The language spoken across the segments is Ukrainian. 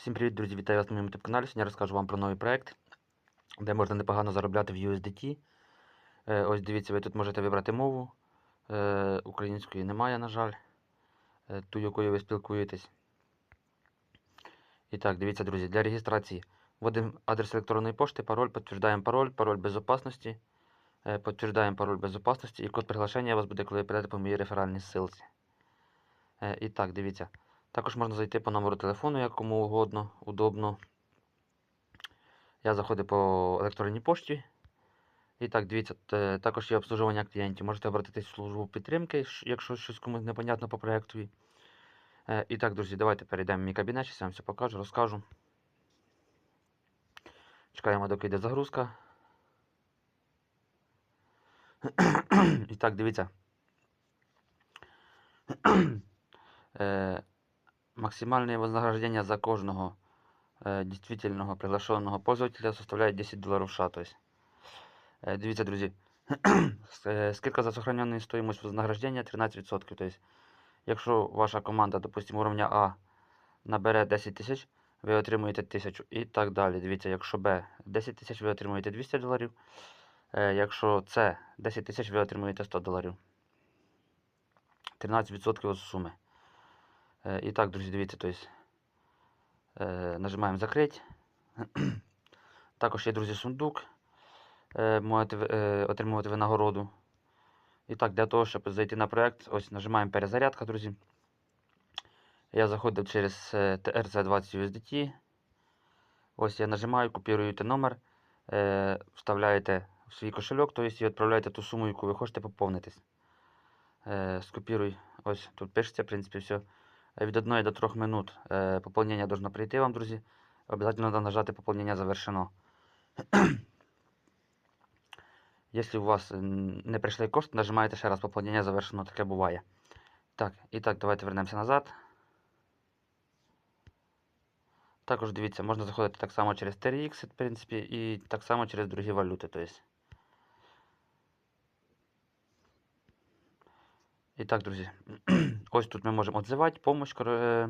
Всім привіт, друзі! Вітаю вас на моєму YouTube каналі. Сьогодні розкажу вам про новий проект, де можна непогано заробляти в USDT. Е, ось дивіться, ви тут можете вибрати мову. Е, української немає, на жаль, е, ту, якою ви спілкуєтесь. І так, дивіться, друзі, для реєстрації вводимо адрес електронної пошти, пароль, підтверждаємо пароль, пароль безопасності, е, підтверждаємо пароль безопасності і код приглашення у вас буде, коли ви перейдете по моїй реферальній ссылці. І так, дивіться. Також можна зайти по номеру телефону, як кому угодно, удобно. Я заходив по електронній пошті. І так, дивіться, також є обслуговування клієнтів. Можете обратитись в службу підтримки, якщо щось комусь непонятно по проєктові. Е, І так, друзі, давайте перейдемо в мій кабінет, зараз я вам все покажу, розкажу. Чекаємо, доки йде загрузка. І так, дивіться. Е, Максимальное вознаграждение за кожного э, действительного приглашенного пользователя составляет 10 долларов США. То есть, э, дивіться, друзі, е, скидка за сохраненную стоимость вознаграждения 13%. То есть, якщо ваша команда, допустимо, уровня А набере 10 тисяч, ви отримуєте 1000 і так далі. Дивіться, якщо Б 10 тисяч, ви отримуєте 200 доларів. Якщо С 10 тисяч, ви отримуєте 100 доларів. 13% від суми. І так, друзі, дивіться, то есть, е, нажимаємо закрити. Також є, друзі, сундук. Е, можете отримувати винагороду. І так, для того, щоб зайти на проект, ось нажимаємо перезарядка, друзі. Я заходив через е, TRC20 USDT. Ось я нажимаю, копіруєте номер, вставляєте в свій кошельок, тобто і відправляєте ту суму, яку ви хочете поповнитись. Скопіруй. Ось тут пишеться, в принципі, все. Е, Від 1 до 3 минут е, поповнення должно прийти вам, друзі. Обязательно надо нажати поповнення завершено. Якщо у вас не прийшли кошти, нажимаєте ще раз поповнення завершено, таке буває. Так, і так, давайте вернемося назад. Також дивіться, можна заходити так само через TRX, в принципі, і так само через другі валюти. Тобто. І так, друзі, ось тут ми можемо відзивати помощь, е.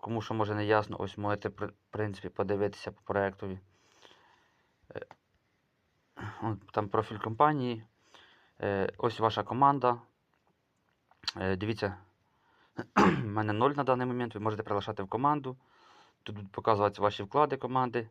Кому що може не ясно, ось можете в принципі подивитися по проєктові. Е, Там профіль компанії. Е, Ось ваша команда. Дивіться, в мене 0 на даний момент. Ви можете приглашати в команду. Тут будуть показуватися ваші вклади команди.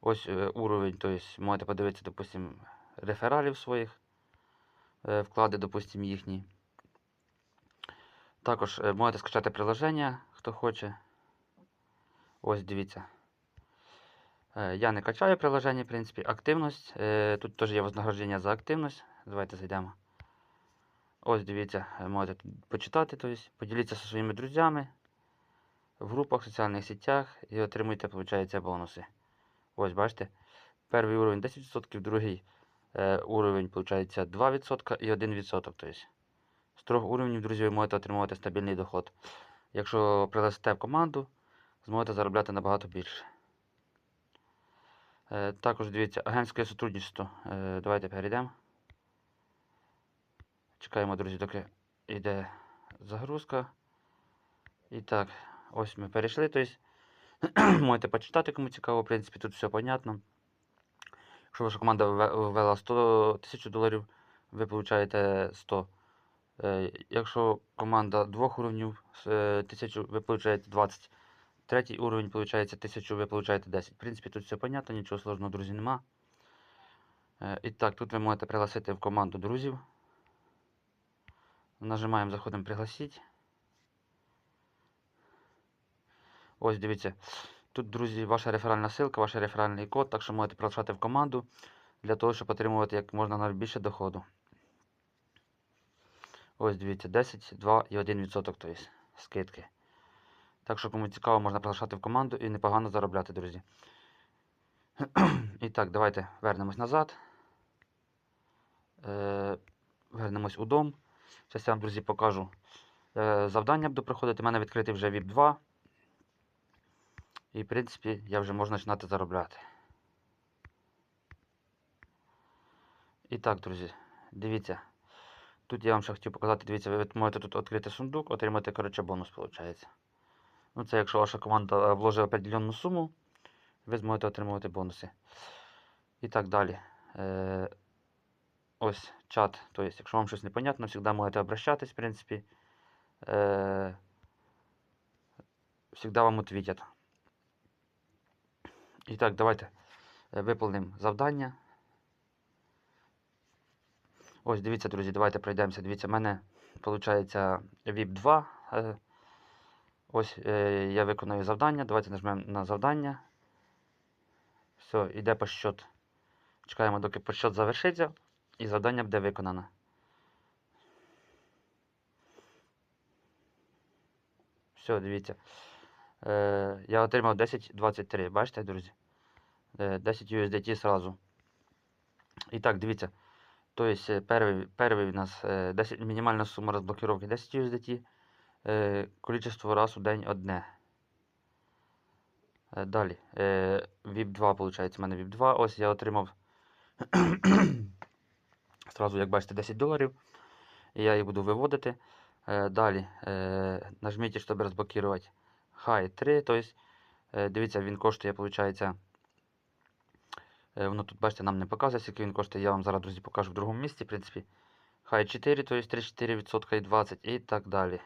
Ось уровень, тобто можете подивитися, допустимо, рефералів своїх. Е, Вклади, допустимо, їхні. Також е, можете скачати приложення, хто хоче. Ось дивіться. Е, Я не качаю приложення, в принципі, активність. Тут теж є вознаграждення за активність. Давайте зайдемо. Ось дивіться, можете почитати, тобто, поділіться зі своїми друзями в групах, в соціальних сетях і отримуйте, виходить, бонуси. Ось, бачите, перший уровень 10%, другий уровень, виходить, 2% і 1%. Тобто, з трьох уровнів, друзі, ви можете отримувати стабільний доход. Якщо прилесте в команду, зможете заробляти набагато більше. Е, також дивіться, агентське сотрудничество. Е, давайте перейдемо. Чекаємо, друзі, доки йде загрузка. І так, ось ми перейшли. Тобто, можете почитати, кому цікаво, в принципі, тут все понятно. Якщо ваша команда ввела 100 тисяч доларів, ви получаєте 100. Е, Якщо команда двох уровнів е, 1000, ви получаєте 20. Третій уровень получається 1000, ви получаєте 10. В принципі, тут все понятно, нічого сложного, друзі, нема. Е, І так, тут ви можете пригласити в команду друзів. Нажимаємо, заходимо пригласити. Ось дивіться. Тут, друзі, ваша реферальна ссылка, ваш реферальний код, так що можете приглашати в команду для того, щоб отримувати як можна більше доходу. Ось дивіться, 10, 2 і 1%, тобто скидки. Так що, кому цікаво, можна приглашати в команду і непогано заробляти, друзі. І так, давайте вернемось назад. Е, вернемось у дом. Зараз я вам, друзі, покажу. Е, завдання буду проходити. У мене відкритий вже VIP 2. І, в принципі, я вже можу починати заробляти. І так, друзі, дивіться. Тут я вам ще хотів показати, дивіться, ви можете тут відкрити сундук, отримати, коротше, бонус, виходить. Ну, це якщо ваша команда е, вложить определенну суму, ви зможете отримувати бонуси. І так далі. Е, ось чат. Тобто, якщо вам щось непонятно, завжди можете обращатись, в принципі. Е, всегда вам ответят. І так, давайте е, виповнимо завдання. Ось, дивіться, друзі, давайте пройдемося. Дивіться, в мене виходить VIP 2. Е, ось е, я виконую завдання. Давайте нажмемо на завдання. Все, йде по счет. Чекаємо, доки по счет завершиться, і завдання буде виконано. Все, дивіться. Е, я отримав 10.23. Бачите, друзі? Е, 10 USDT сразу. І так, дивіться. Тобто, перший, перший у нас е, 10, мінімальна сума розблокировки 10 USDT. Е, количество раз у день одне. Е, Далі. Е, VIP 2, виходить, у мене VIP 2. Ось я отримав. Сразу, як бачите, 10 доларів. І я їх буду виводити. Е, Далі. Е, нажміть, щоб розблокувати. High 3. Тобто, е, дивіться, він коштує, виходить. Е, Воно тут, бачите, нам не показує, скільки він коштує. Я вам зараз, друзі, покажу в другому місці, в принципі. High 4, тобто 34% і 20 і так далі.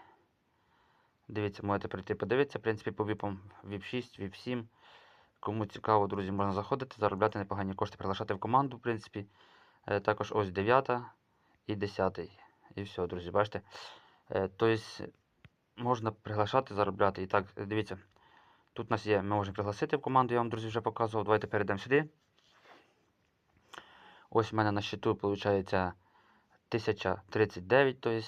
Дивіться, можете прийти подивитися, в принципі, по VIP, VIP 6, VIP 7. Кому цікаво, друзі, можна заходити, заробляти непогані кошти, приглашати в команду, в принципі. Е, Також ось 9 і 10. І все, друзі, бачите. Тобто можна приглашати, заробляти. І так, е, дивіться. Тут у нас є, ми можемо пригласити в команду, я вам, друзі, вже показував. Давайте перейдемо сюди. Ось в мене на счету, виходить, 1039, тобто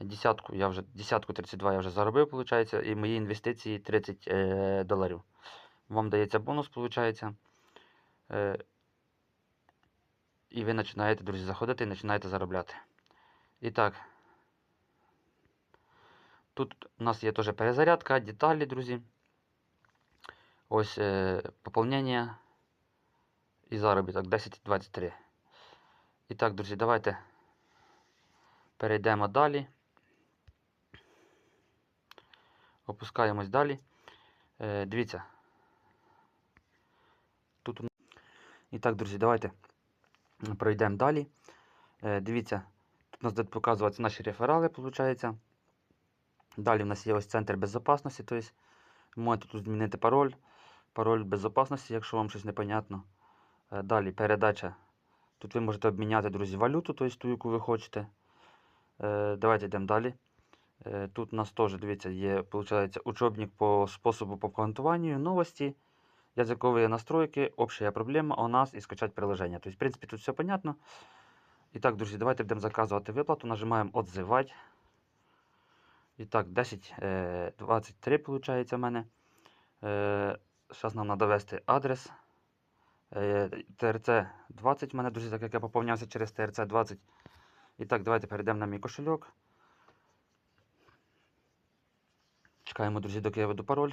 десятку я вже, десятку 32 я вже заробив, виходить, і мої інвестиції 30 е, доларів. Вам дається бонус, виходить. Е, і ви починаєте, друзі, заходити і починаєте заробляти. І так. Тут у нас є теж перезарядка, деталі, друзі. Ось е, поповнення і заробіток 10-23. І так, друзі, давайте перейдемо далі. Опускаємось далі. Е, дивіться. Тут. І так, друзі, давайте пройдемо далі. Е, дивіться, тут у нас будуть показуватися наші реферали, виходить. Далі в нас є ось центр безпечності, тобто можете тут змінити пароль. Пароль безпечності, якщо вам щось непонятно. Е, Далі передача. Тут ви можете обміняти, друзі, валюту, тобто ту, яку ви хочете. Е, Давайте йдемо далі. Е, Тут у нас теж, дивіться, є, виходить, учебник по способу по квантуванню, новості, язикові настройки, общая проблема у нас і скачати приложення. Тобто, в принципі, тут все понятно. І так, друзі, давайте будемо заказувати виплату. Нажимаємо «Отзивати». І так, 10, е, 23 виходить у мене. Е, Зараз нам треба ввести адрес. Е, ТРЦ 20 у мене, друзі, так як я поповнявся через ТРЦ 20. І так, давайте перейдемо на мій кошельок. Чекаємо, друзі, доки я веду пароль.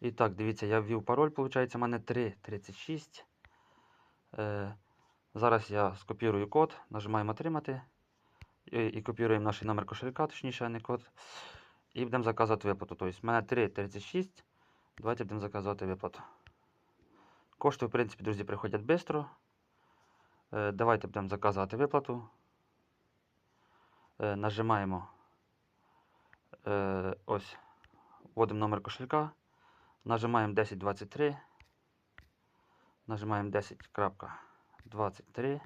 І так, дивіться, я ввів пароль, виходить, у мене 3.36. Е, зараз я скопірую код, нажимаємо отримати. І, копіруємо наш номер кошелька, точніше, а не код. І будемо заказувати виплату. Тобто, в мене 3.36. Давайте будемо заказувати виплату. Кошти, в принципі, друзі, приходять швидко. Е, давайте будемо заказувати виплату. Е, нажимаємо е, ось, вводимо номер кошелька. Нажимаємо 1023. Нажимаємо 10.23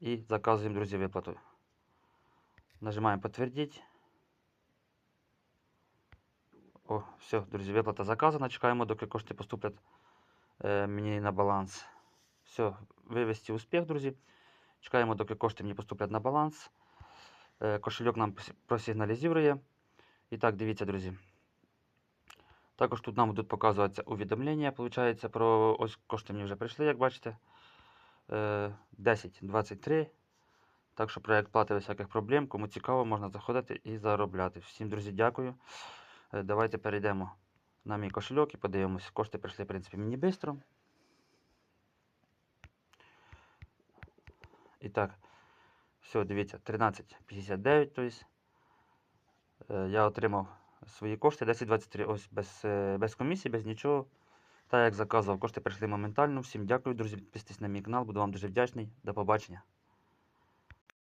і заказуємо, друзі, виплату. Нажимаємо підтвердити. О, все, друзі, виплата заказана. Чекаємо, доки кошти поступлять е, мені на баланс. Все, вивести успіх, друзі. Чекаємо, доки кошти мені поступлять на баланс. Е, кошельок нам просигналізує. І так, дивіться, друзі. Також тут нам будуть показуватися увідомлення, виходить, про ось кошти мені вже прийшли, як бачите. Е, 10.23. Так що проект плати без всяких проблем. Кому цікаво, можна заходити і заробляти. Всім, друзі, дякую. Е, Давайте перейдемо на мій кошельок і подивимось. Кошти прийшли, в принципі, мені швидко. І так, все, дивіться, 13.59, тобто е, я отримав свої кошти 10-23. Ось без, е, без комісії, без нічого. Так як заказував, кошти прийшли моментально. Всім дякую, друзі. Підписуйтесь на мій канал, буду вам дуже вдячний. До побачення.